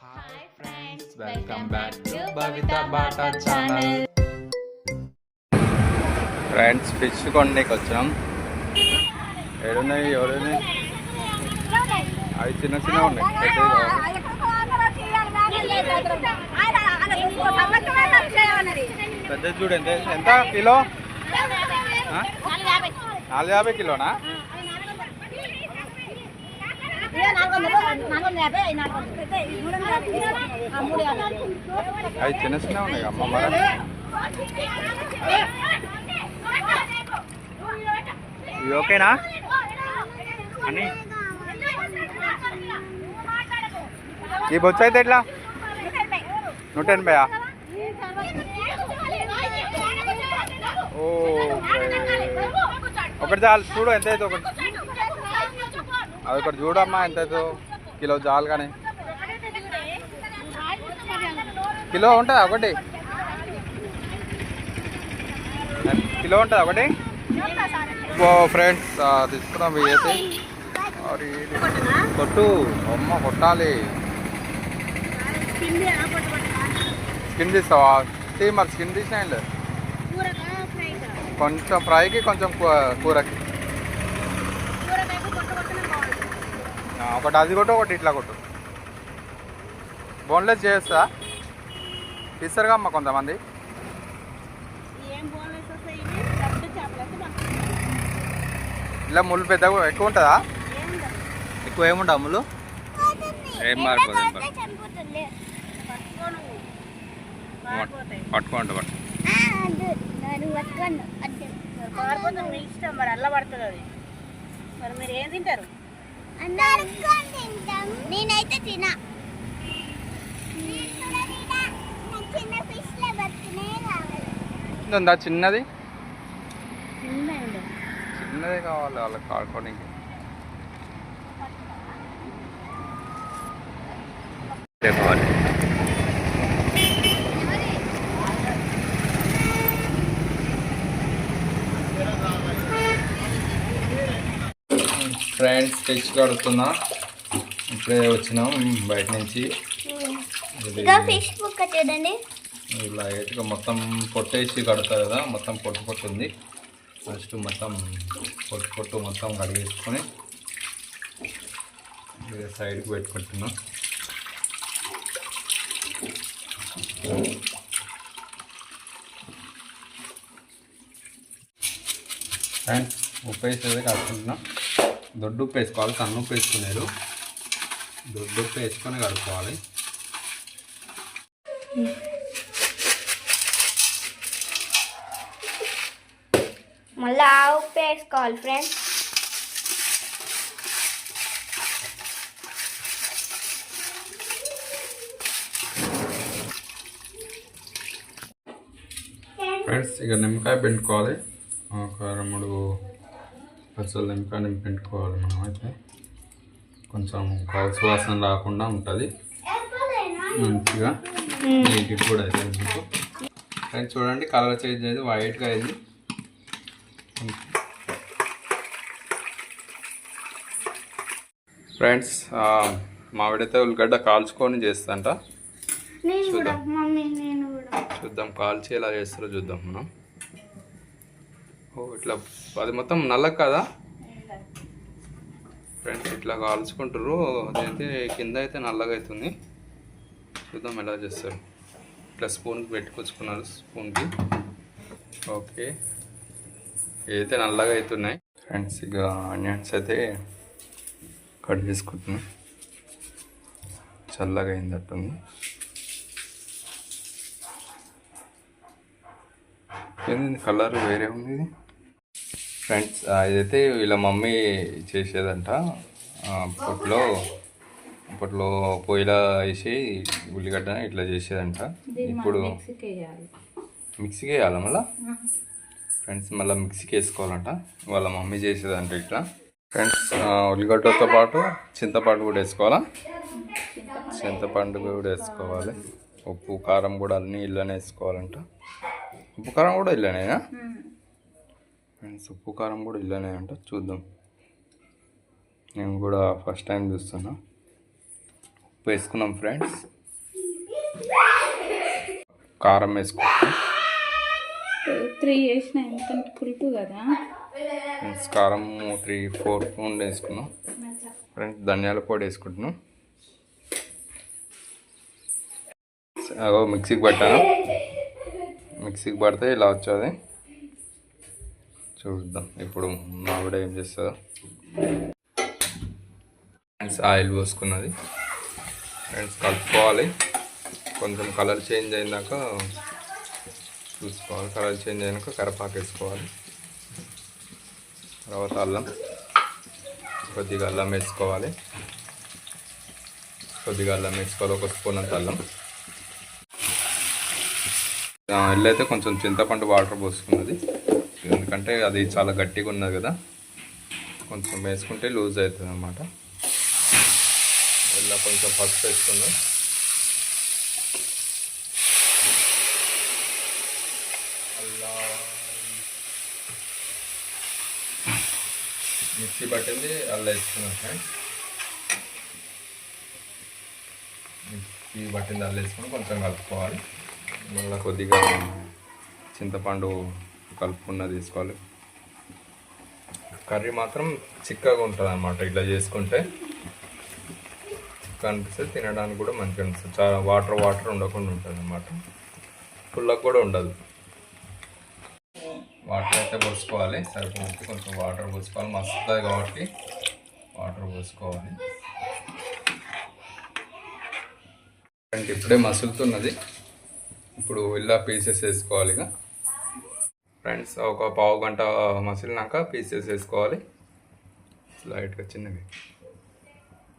Hi friends welcome back to Bhavitha Bata channel friends fish కొండకి వచ్చినాం ఏడున్నాయి ఎవరున్నాయి అవి చిన్న చిన్న ఉన్నాయి పెద్దవి కావాలి. పెద్దది చూడు ఎంత ఎంత కిలో? నాలుగు యాభై. కిలోనా? అవి చిన్న చిన్న ఉన్నాయి అమ్మ మరి. ఇవి ఓకేనా? అని ఈ బొచ్చు అయితే ఎట్లా? నూట ఎనభైయా ఓ ఒకటి చాలు చూడు ఎంత అవుతుంది ఒకటి. అది ఒకటి చూడమ్మా ఎంత అవుతుందో కిలో చాలు కానీ. కిలో ఉంటుందా ఒకటి? కిలో ఉంటుందా ఒకటి? ఓ ఫ్రెండ్స్ తీసుకున్నాం ఇవి కొట్టు. అమ్మ కొట్టాలి. స్కిన్ తీస్తావా? తీ మరి స్కిన్ తీసినాయండి కొంచెం ఫ్రైకి కొంచెం కూరకి ఆ, ఒకటి అది కొట్టు ఒకటి ఇట్లా కొట్టు. బోన్లెస్ చేస్తా. తీస్తారుగా అమ్మ కొంతమంది. ఇలా ముళ్ళు పెద్దగా ఎక్కువ ఉంటుందా? ఎక్కువ ఏముంటా ముళ్ళు? ఏం మారిపోదు ఏం పట్టుకోండి పట్టు పారిపోతుంది మీ ఇష్టం. మరి అల్ల పడుతుంది అది. మరి మీరు ఏం తింటారు? నేనైతే తినా. ఉందా చిన్నది? చిన్నదే. కావాలి వాళ్ళకి ఆడుకోవడానికి కావాలి ఫ్రెండ్స్ తెచ్చి కడుతున్నా ఇప్పుడే వచ్చినాం బయట నుంచి. ఫిష్ చూడండి. ఇలా అయితే మొత్తం పొట్టేసి కడతారు కదా మొత్తం పొట్టు పొట్టు ఉంది. ఫస్ట్ మొత్తం పొట్టు పొట్టు మొత్తం కడిగేసుకొని సైడ్కి పెట్టుకుంటున్నాం. అండ్ ఉప్పు కడుకుంటున్నాం దొడ్డు ఉప్పు వేసుకోవాలి సన్న ఉప్పు వేసుకునేది దొడ్డు ఉప్పు వేసుకొని కడుక్కోవాలి. మళ్ళీ ఆ ఉప్పు వేసుకోవాలి ఫ్రెండ్స్. ఫ్రెండ్స్ ఇక నిమ్మకాయ పిండుకోవాలి. ఒక రెండు మూడు నిమ్మకాయ నింపి పిండుకోవాలి మనం అయితే. కొంచెం కాల్స్ వాసన రాకుండా ఉంటుంది. మంచిగా నీట్గా కూడా అయితే మీకు ఫ్రెండ్స్ చూడండి కలర్ చేంజ్ అయింది వైట్గా అయింది. ఫ్రెండ్స్ మావిడైతే ఉల్లిగడ్డ కాల్చుకొని చేస్తంట చూద్దాం. కాల్చి ఎలా చేస్తారో చూద్దాం మనం. ఓ ఇట్లా అది మొత్తం నల్ల కదా? ఫ్రెండ్స్ ఇట్లా కాల్చుకుంటారు అదైతే కింద అయితే నల్లగా అవుతుంది చూద్దాం ఎలా చేస్తారు. ఇట్లా స్పూన్కి పెట్టుకొచ్చుకున్నారు స్పూన్కి ఓకే ఏదైతే నల్లగా అవుతున్నాయి ఫ్రెండ్స్ ఇక ఆనియన్స్ అయితే కట్ చేసుకుంటున్నాం. చల్లగా అయిందట్టుంది. ఏంది కలర్ వేరే ఉంది ఫ్రెండ్స్ ఇదైతే వీళ్ళ మమ్మీ చేసేదంట. అప్పట్లో అప్పట్లో పొయ్యిలో వేసి ఉల్లిగడ్డ ఇట్లా చేసేదంట. ఇప్పుడు మిక్సీకి వేయాలా. మళ్ళా? ఫ్రెండ్స్ మళ్ళీ మిక్సీకి వేసుకోవాలంట. వాళ్ళ మమ్మీ చేసేదంట ఇట్లా. ఫ్రెండ్స్ ఉల్లిగడ్డతో పాటు చింతపండు కూడా వేసుకోవాలా? చింతపండు కూడా వేసుకోవాలి. ఉప్పు కారం కూడా అన్నీ ఇళ్ళనే వేసుకోవాలంట. ఉప్పు కారం కూడా ఇల్లనేనా ఫ్రెండ్స్ ఉప్పు కారం కూడా ఇల్లనే అంట చూద్దాం. నేను కూడా ఫస్ట్ టైం చూస్తున్నా. ఉప్పు వేసుకున్నాం ఫ్రెండ్స్. కారం వేసుకుంటాం త్రీ చేసిన ఎందుకంటే పులుపు కదా? ఫ్రెండ్స్ కారం త్రీ ఫోర్ స్పూన్ వేసుకున్నాం. ఫ్రెండ్స్ ధనియాల పొడి వేసుకుంటున్నాం. అగో మిక్సీకి పట్టాను? మిక్సీకి పడితే ఇలా వచ్చేది. చూద్దాం. ఇప్పుడు మావిడ ఏం చేస్తుందో. Friends oil పోసుకున్నది. ఫ్రెండ్స్ కలుపుకోవాలి. కొంచెం కలర్ చేంజ్ అయినాక చూసుకోవాలి. కలర్ చేంజ్ అయినాక కరపాకు వేసుకోవాలి. తర్వాత అల్లం. కొద్దిగా అల్లం వేసుకోవాలి. కొద్దిగా అల్లం వేసుకోవాలి. ఒక స్పూన్ అంత అల్లం. అయితే కొంచెం చింతపండు వాటర్ పోసుకున్నది. ఎందుకంటే అది చాలా గట్టిగా ఉన్నది కదా. కొంచెం వేసుకుంటే లూజ్ అవుతుంది అనమాట ఇలా కొంచెం పసుపు వేసుకుందాం. అల్లా. మిక్సీ పట్టింది అల్లా వేసుకున్నాం ఫ్రెండ్స్. మిక్సీ పట్టింది అల్లా వేసుకుని కొంచెం కలుపుకోవాలి. మళ్ళీ కొద్దిగా చింతపండు కలుపుకున్న తీసుకోవాలి. కర్రీ మాత్రం చిక్కగా ఉంటుంది అనమాట ఇట్లా చేసుకుంటే. చిక్క అనిపిస్తుంది తినడానికి కూడా మంచిగా అనిపిస్తుంది. చాలా వాటర్ వాటర్ ఉండకుండా ఉంటుంది అనమాట పుల్లకు కూడా ఉండదు. వాటర్ అయితే పోసుకోవాలి. సరిపోతే కొంచెం వాటర్ పోసుకోవాలి. మస్తుంది కాబట్టి వాటర్ పోసుకోవాలి. అంటే ఇప్పుడే మసులుతున్నది. ఇప్పుడు ఇలా పీసెస్ వేసుకోవాలి ఇక. ఫ్రెండ్స్ ఒక పావు గంట మసిలినాక పీసెస్ వేసుకోవాలి. లైట్గా చిన్నవి.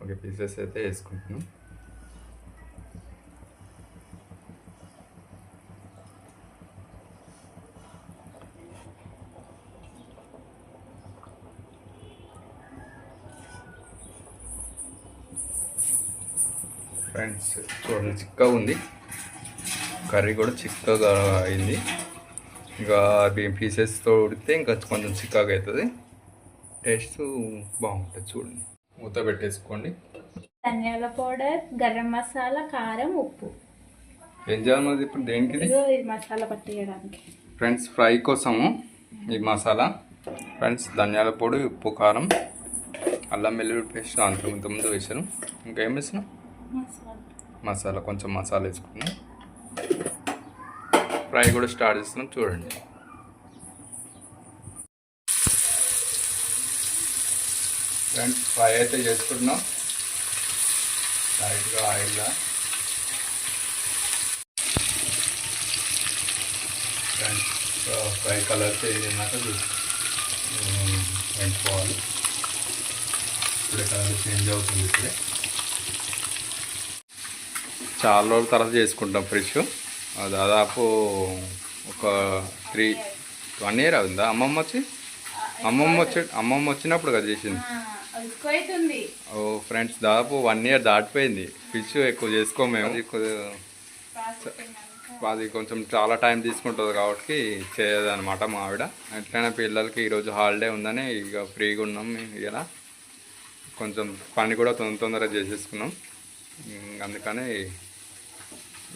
ఓకే పీసెస్ అయితే వేసుకుంటున్నాం. ఫ్రెండ్స్ చూడండి చిక్కగా ఉంది. కర్రీ కూడా చిక్కగా అయింది. ఇంకా అవి పీసెస్తో ఉడితే ఇంకా కొంచెం చిక్కగా అవుతుంది టేస్ట్ బాగుంటుంది చూడండి మూత పెట్టేసుకోండి ధనియాల పౌడర్ గరం మసాలా కారం ఉప్పు ఏం చేయాలన్నది ఇప్పుడు దేనికి మసాలా పట్టేయడానికి ఫ్రెండ్స్ ఫ్రై కోసము ఈ మసాలా ఫ్రెండ్స్ ధనియాల పొడి ఉప్పు కారం అల్లం వెల్లుల్లి పేస్ట్ అంత ముందు ముందు వేసాను ఇంకా వేసినాం మసాలా మసాలా కొంచెం మసాలా వేసుకున్నాం ఫ్రై కూడా స్టార్ట్ చేస్తున్నాం చూడండి. ఫ్రెండ్స్ ఫ్రై అయితే చేసుకుంటున్నాం. లైట్గా ఆయిల్గా ఫ్రెండ్స్ ఫ్రై కలర్ చేంజ్ అయినాక ఇప్పుడే కలర్ చేంజ్ అవుతుంది ఇప్పుడే. చాలా రోజుల తర్వాత చేసుకుంటాం ఫ్రెష్. దాదాపు ఒక త్రీ వన్ ఇయర్ అవుతుందా అమ్మమ్మ వచ్చి? అమ్మమ్మ వచ్చి అమ్మమ్మ వచ్చినప్పుడు కదా చేసింది. ఓ ఫ్రెండ్స్ దాదాపు వన్ ఇయర్ దాటిపోయింది. ఫిష్ ఎక్కువ చేసుకోము మేము. అది కొంచెం చాలా టైం తీసుకుంటుంది కాబట్టి చేయదన్నమాట మా ఆవిడ. ఎట్లయినా పిల్లలకి ఈరోజు హాలిడే ఉందని ఇక ఫ్రీగా ఉన్నాం ఇలా కొంచెం పని కూడా తొందర తొందరగా చేసేసుకున్నాం. అందుకని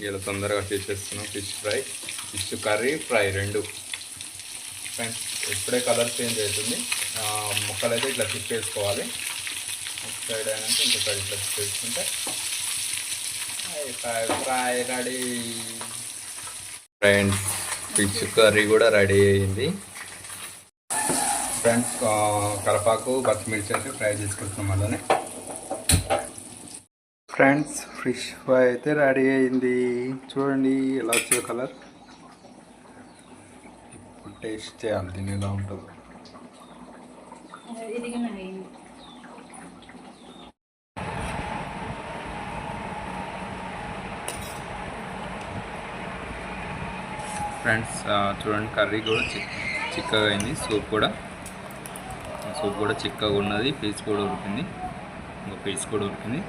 ఇలా తొందరగా చేసేస్తున్నాం. Fish fry fish curry fry రెండు. ఫ్రెండ్స్ ఇప్పుడే కలర్ చేంజ్ అవుతుంది. ముక్కలు అయితే ఇట్లా తిప్పేసుకోవాలి ఒక సైడ్ అయినాక ఇంకో సైడ్ ఇట్లా తిప్పేసుకుంటే fry fry ready. Friends fish curry కూడా రెడీ అయింది ఫ్రెండ్స్ కరపాకు పచ్చిమిర్చి అయితే ఫ్రై చేసుకుంటున్నాం అలానే ఫ్రెండ్స్ ఫిష్ ఫ్రై అయితే రెడీ అయింది. చూడండి ఎలా వచ్చే కలర్? ఇప్పుడు టేస్ట్ చేయాలి దీని ఎలా ఉంటుందో. ఫ్రెండ్స్ చూడండి కర్రీ కూడా చిక్కగా అయింది సూప్ కూడా. సూప్ కూడా చిక్కగా ఉన్నది పీస్ కూడా ఉడికింది. ఇంకో పీస్ కూడా ఉడికింది.